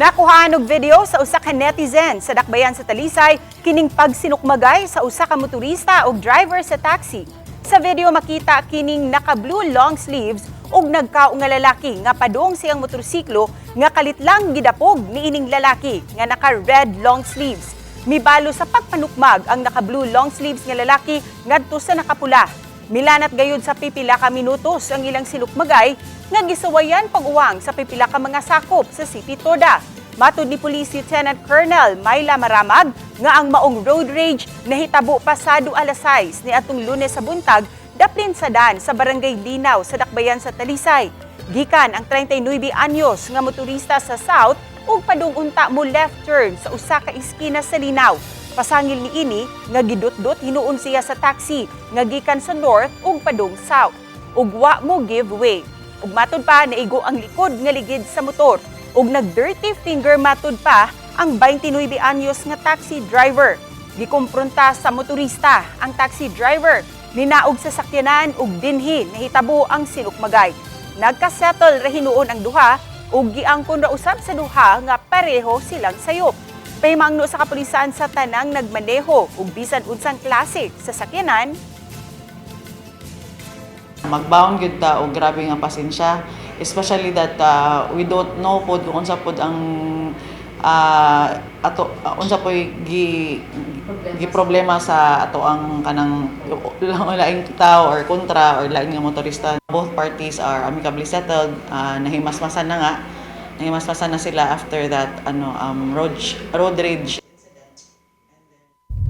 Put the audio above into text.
Nakuhaan og video sa usa ka netizen sa dakbayan sa Talisay kining pagsinukmagay sa usa ka motorista ug driver sa taxi. Sa video makita kining naka-blue long sleeves ug nagkao nga lalaki nga padung siyang motorsiklo nga kalit lang gidapog niining lalaki nga naka-red long sleeves. Mibalo sa pagpanukmag ang naka-blue long sleeves nga lalaki ngadto sa nakapula. Milanat gayud sa pipila ka minutos ang ilang silukmagay nga gisawayan pag-uwang sa pipila ka mga sakop sa City Toda. Matud ni Police Lieutenant Colonel Myla Maramag nga ang maong road rage nahitabo pasado alas 6 ni atong Lunes sa buntag daplin sa dan sa Barangay Dinaw sa Dakbayan sa Talisay. Gikan ang 39 anyos nga motorista sa South ug padung unta mo left turn sa usa ka iskina sa Linaw. Pasangil ni ini nga gidot-dot hinuon siya sa taxi nga gikan sa north ug padung south. Ug wa mo give way. Ug matud pa naigo ang likod nga ligid sa motor. Ug nag-dirty finger matud pa ang 29 anyos nga taxi driver. Gikumpronta sa motorista ang taxi driver. Ninaog sa sakyanan ug dinhi nahitabo ang sinukmagay. Nagka-settle ra hinuon ang duha ug giangkon ra usab sa duha nga pareho silang sayop. Pahimangno sa kapulisan sa tanang nagmaneho ug bisan unsang klase sa sakyanan, magbaon gyud ta og grabe nga pasensya. Especially that uh, we don't know pod unsa pod ang uh, ato uh, unsa poy gi gi problema sa ato ang kanang laing tao or kontra or laing nga motorista. Both parties are amicably settled uh, nahimasmasan na nga nahimasmasan na sila after that ano um road road rage